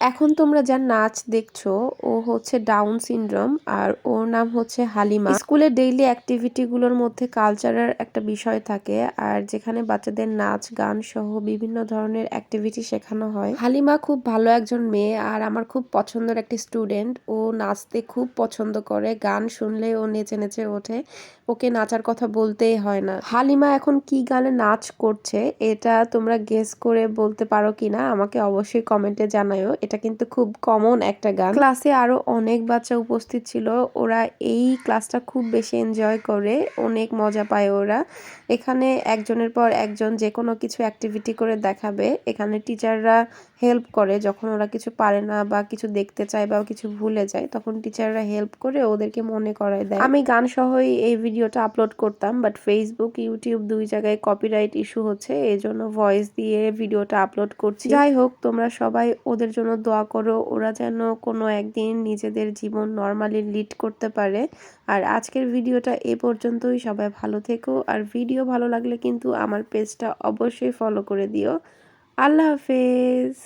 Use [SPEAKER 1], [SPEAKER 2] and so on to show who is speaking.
[SPEAKER 1] এখন তোমরা যার নাচ দেখছ, ও হচ্ছে ডাউন সিনড্রোম আর ওর নাম হচ্ছে হালিমা। স্কুলের ডেইলি অ্যাক্টিভিটি গুলোর মধ্যে কালচারের একটা বিষয় থাকে আর যেখানে বাচ্চাদের নাচ, গান সহ বিভিন্ন ধরনের অ্যাক্টিভিটি শেখানো হয়। হালিমা খুব ভালো একজন মেয়ে আর আমার খুব পছন্দের একটি স্টুডেন্ট ও নাচতে খুব পছন্দ করে, গান শুনলে ও নেচে নেচে ওঠে। ওকে নাচার কথা বলতেই হয় না। হালিমা এখন কি গানে নাচ করছে, এটা তোমরা গেস করে বলতে পারো কিনা, আমাকে অবশ্যই কমেন্টে জানায়ও। এটা কিন্তু খুব কমন একটা গান। ক্লাসে আরও অনেক বাচ্চা উপস্থিত ছিল, ওরা এই ক্লাসটা খুব বেশি এনজয় করে, অনেক মজা পায় ওরা। এখানে একজনের পর একজন যে কোনো কিছু অ্যাক্টিভিটি করে দেখাবে, এখানে টিচাররা হেল্প করে, যখন ওরা কিছু পারে না বা কিছু দেখতে চায় বা কিছু ভুলে যায়, তখন টিচাররা হেল্প করে ওদেরকে মনে করায় দেয়। আমি গান সহই এই ভিডিওটা আপলোড করতাম বাট ফেসবুক ইউটিউব দুই জায়গায় কপিরাইট ইস্যু হচ্ছে এই জন্য ভয়েস দিয়ে ভিডিওটা আপলোড করছি। যাই হোক, তোমরা সবাই ওদের জন্য দোয়া করো, ওরা যেন কোনো একদিন নিজেদের জীবন নর্মালি লিড করতে পারে। আর আজকের ভিডিওটা এ পর্যন্তই, সবাই ভালো থেকো। আর ভিডিও ভালো লাগলে কিন্তু আমার পেজটা অবশ্যই ফলো করে দিও। আল্লাহ হাফেজ।